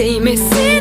değmesin.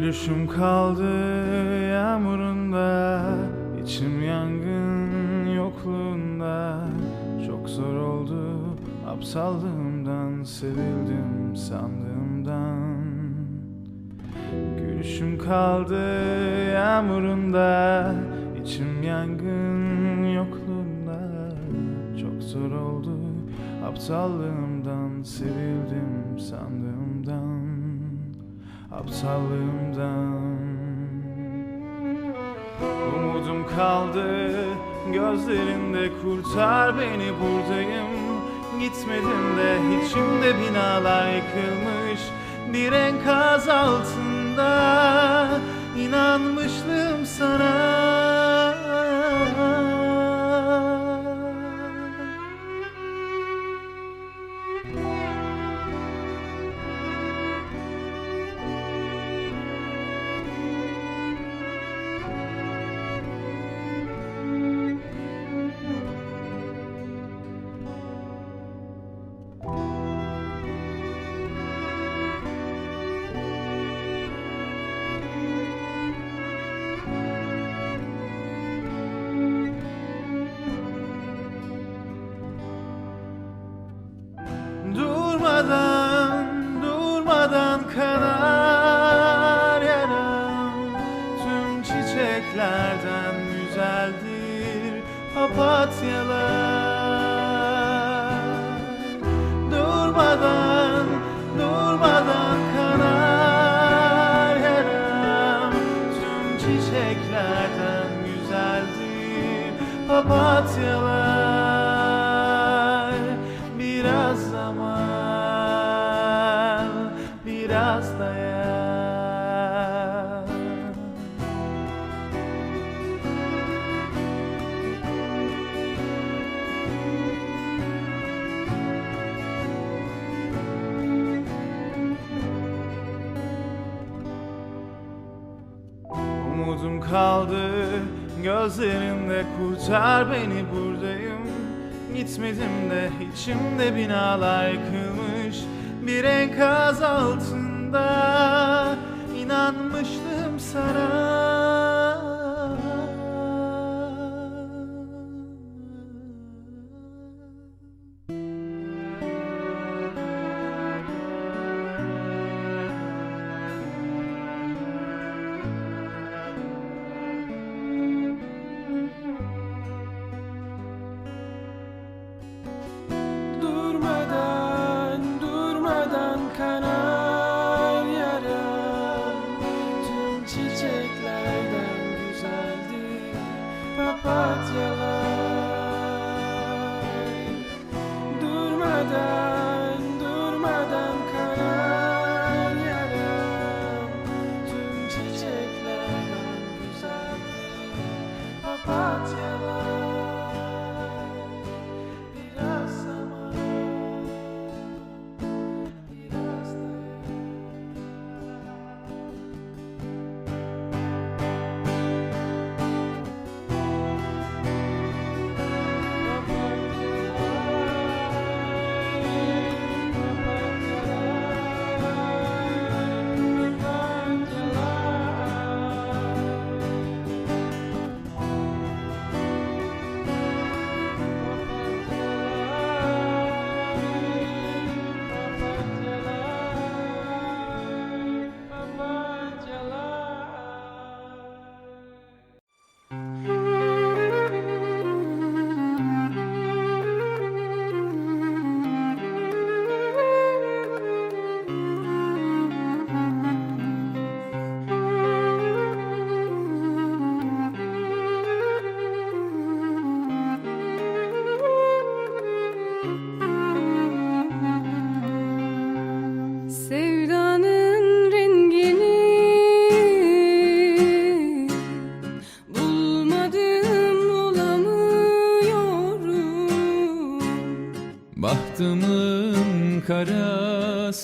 Gülüşüm kaldı yağmurunda içim yangın yokluğunda. Çok zor oldu aptallığımdan Sevildim sandığımdan. Gülüşüm kaldı yağmurunda içim yangın yokluğunda. Çok zor oldu aptallığımdan Sevildim aptallığımdan Umudum kaldı gözlerinde kurtar beni buradayım. Gitmedim de içimde binalar yıkılmış bir enkaz altında inanmıştım sana. Biraz zaman, biraz dayan. Umudum kaldı gözlerinde kurtar beni buradayım Gitmedim de içimde binalar yıkılmış Bir enkaz altında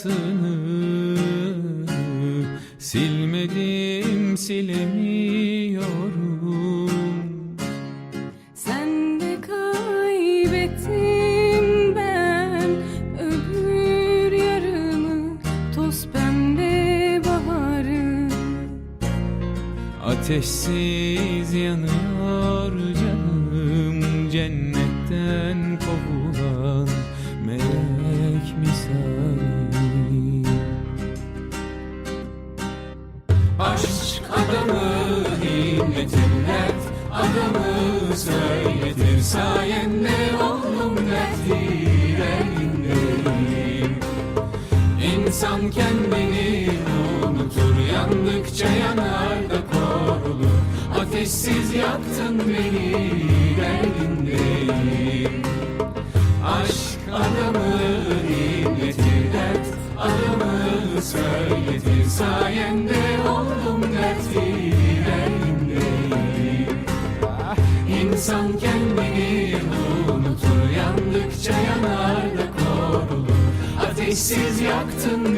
karasını silmedim silemiyorum. Sen de kaybettim ben öbür yarımı toz pembe baharı. Ateşsiz yanıyor Ateşsiz yaktın beni derdindeyim. Aşk adamı inletir dert Adamı söyletir sayende oldum dertli derdindeyim. İnsan kendini unutur yandıkça yanar da korulur. Ateşsiz yaktın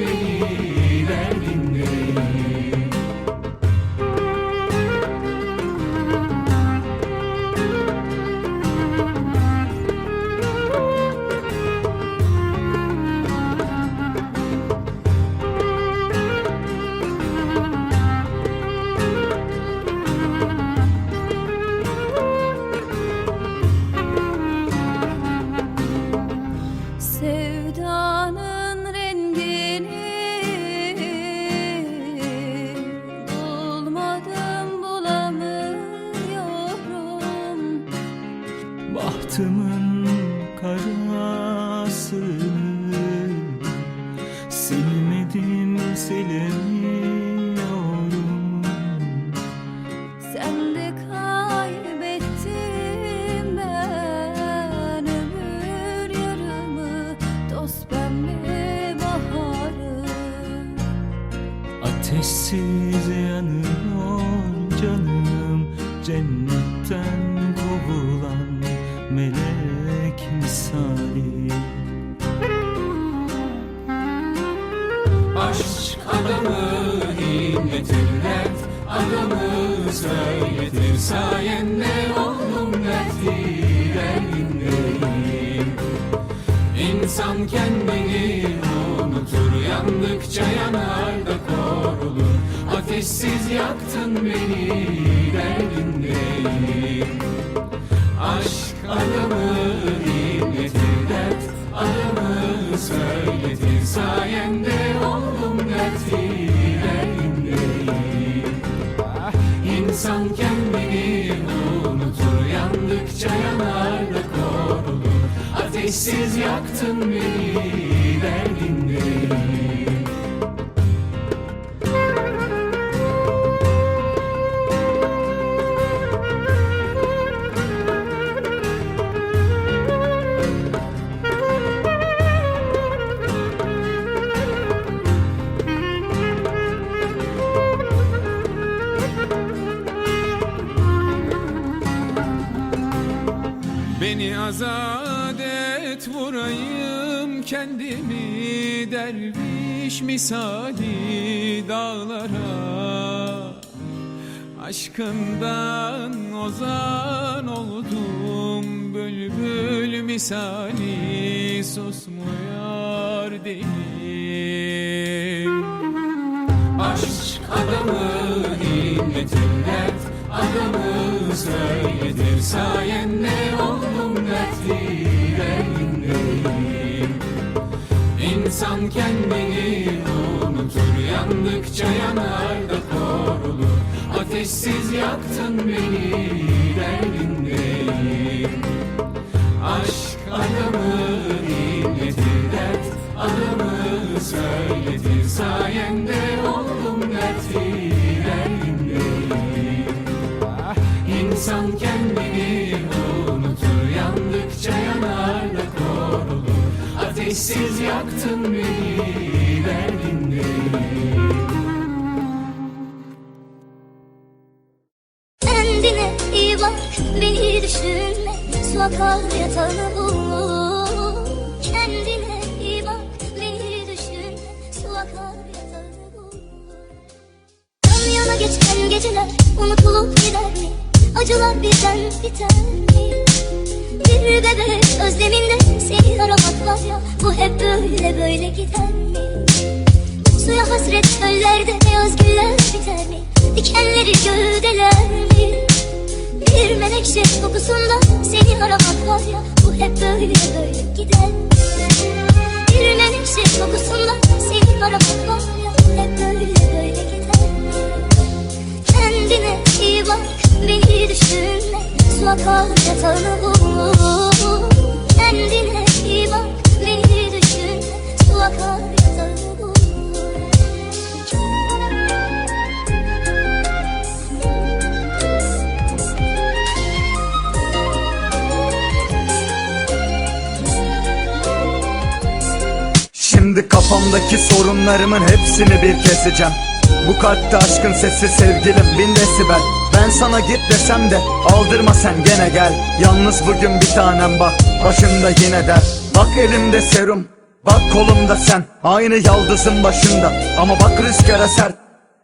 Ateşsiz yanıyor canım Cennetten kovulan melek misali. Aşk adamı inletir dert Adamı söyletir. Sayende oldum dertli derdindeyim İnsan kendini yandıkça yanar da korulur Ateşsiz yaktın beni derdindeyim Aşk adamı inletir dert Adamı söyletir. Sayende oldum dertli derdindeyim İnsan kendini unutur yandıkça yanar da korulur Ateşsiz yaktın beni derviş misali dağlara. Aşkından ozan oldum bülbül misali susmuyor dilim Aşk adamı dert Adamı söyletir sayende oldum dertli İnsan kendini unutur yandıkça yanar da korulur Ateşsiz yaktın beni derdindeyim Aşk adamı inletir dert Adamı söyletir. Sayende Yaktın beni böyle böyle gider mi? Suya hasret çöllerde beyaz güller biter mi? Dikenleri gövdeler mi? Bir menekşe kokusunda seni aramak var ya Bu hep böyle böyle gider mi? Bir menekşe kokusunda seni aramak var ya Bu hep böyle böyle gider mi? Kendine iyi bak beni düşünme Su akar yatağını bul Kendine Şimdi kafamdaki sorunlarımın hepsini bir keseceğim. Bu kalpte aşkın sesi sevgilim bin desibel. Ben sana git desem de aldırma sen gene gel. Yalnız bugün bir tanem bak başımda yine der. Bak elimde serum Bak kolumda sen. Aynı yaldızın başında Ama bak rüzgara sert.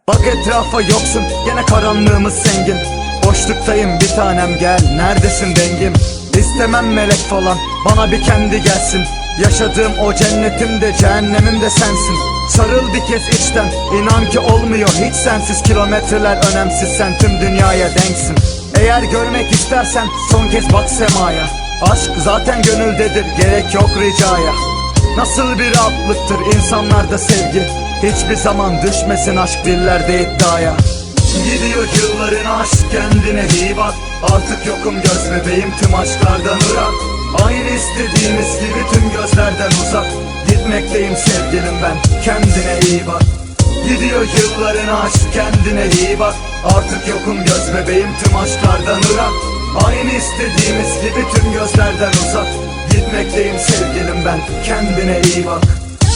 Bak etrafa yoksun Gene karanlığımız zengin. Boşluktayım bir tanem gel. Neredesin dengim? İstemem melek falan Bana bir kendi gelsin Yaşadığım o cennetim de cehennemim de sensin. Sarıl bir kez içten. İnan ki olmuyor hiç sensiz. Kilometreler önemsiz. Sen tüm dünyaya denksin. Eğer görmek istersen son kez bak semaya. Aşk zaten gönüldedir. Gerek yok ricaya. Nasıl bir rahatlıktır insanlarda sevgi. Hiçbir zaman düşmesin aşk dillerde iddiaya. Gidiyor yılların aşk kendine iyi bak. Artık yokum göz bebeğim. Tüm aşklardan ırak Aynı istediğimiz gibi tüm gözlerden uzak. Gitmekteyim sevgilim ben kendine iyi bak. Gidiyor yılların aşk kendine iyi bak. Artık yokum göz bebeğim tüm aşklardan ırak Aynı istediğimiz gibi tüm gözlerden uzak. Gitmekteyim sevgilim ben kendine iyi bak.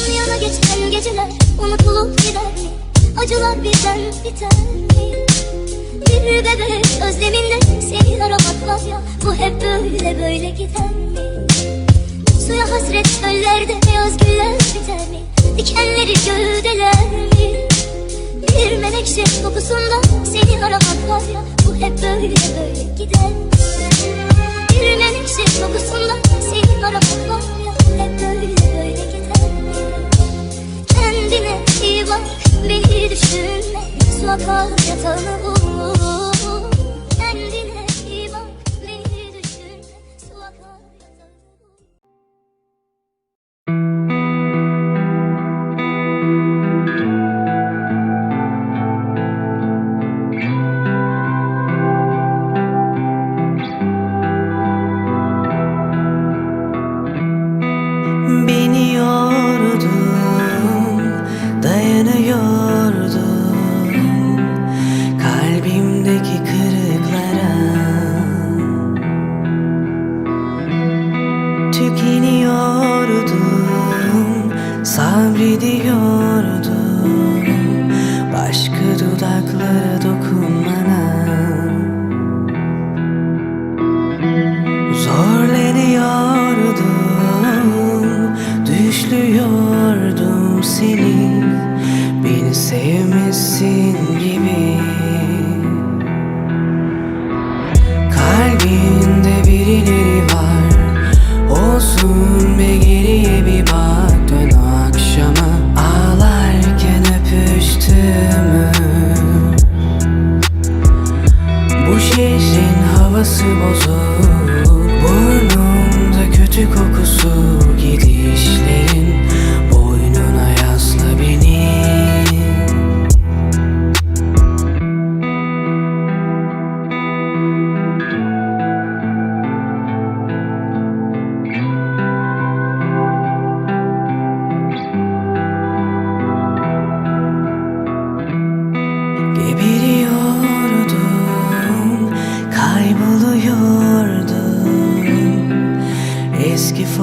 Yan yana geçen geceler unutulup gider mi? Acılar birden biter mi? Bir bebek özleminde seni var ya Bu hep böyle böyle gider mi? Suya hasret çöllerde beyaz güller biter mi? Dikenleri gövdeler mi? Bir menekşe kokusunda seni aramak var ya Bu hep böyle böyle gider mi? Bir menekşe kokusunda seni aramak var ya Hep böyle böyle gider mi? Kendine iyi bak beni düşünme Su akar yatağını bul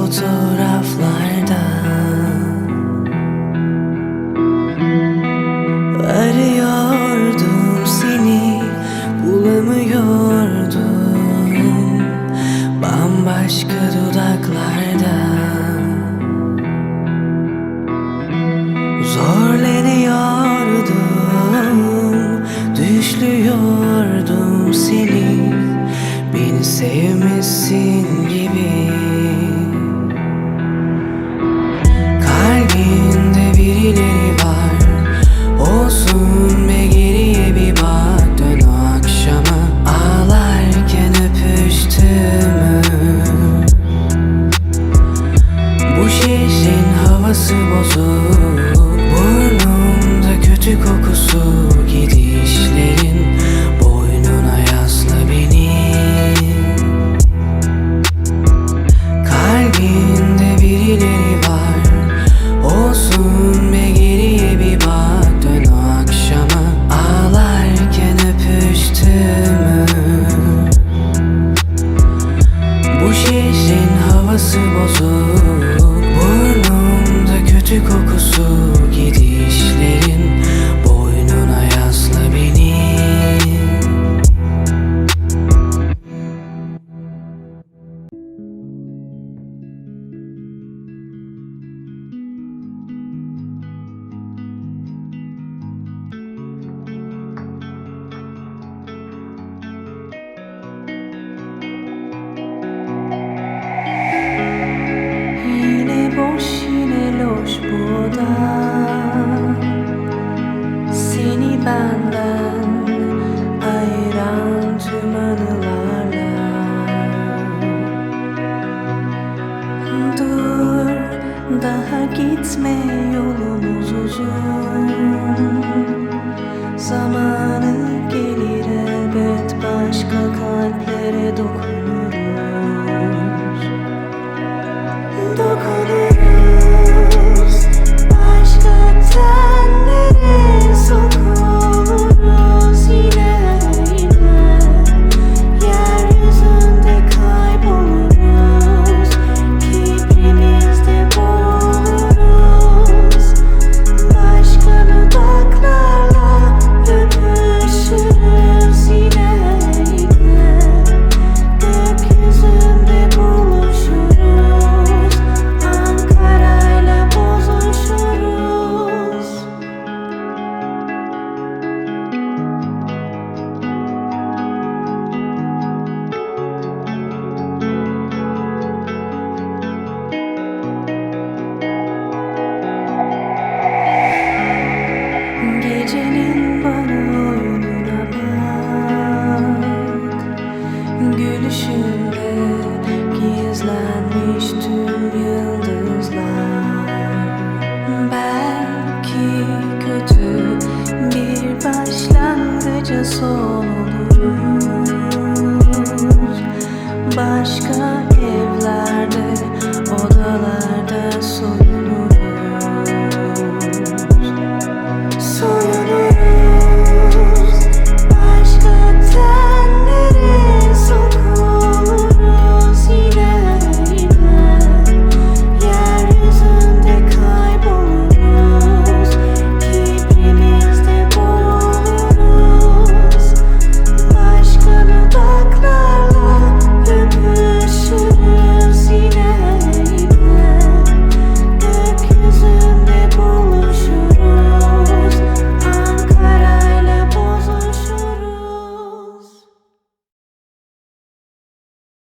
走。gitme yolumuz uzun. Zamanı gelir elbet başka kalplere dokunuruz. Dokunuruz.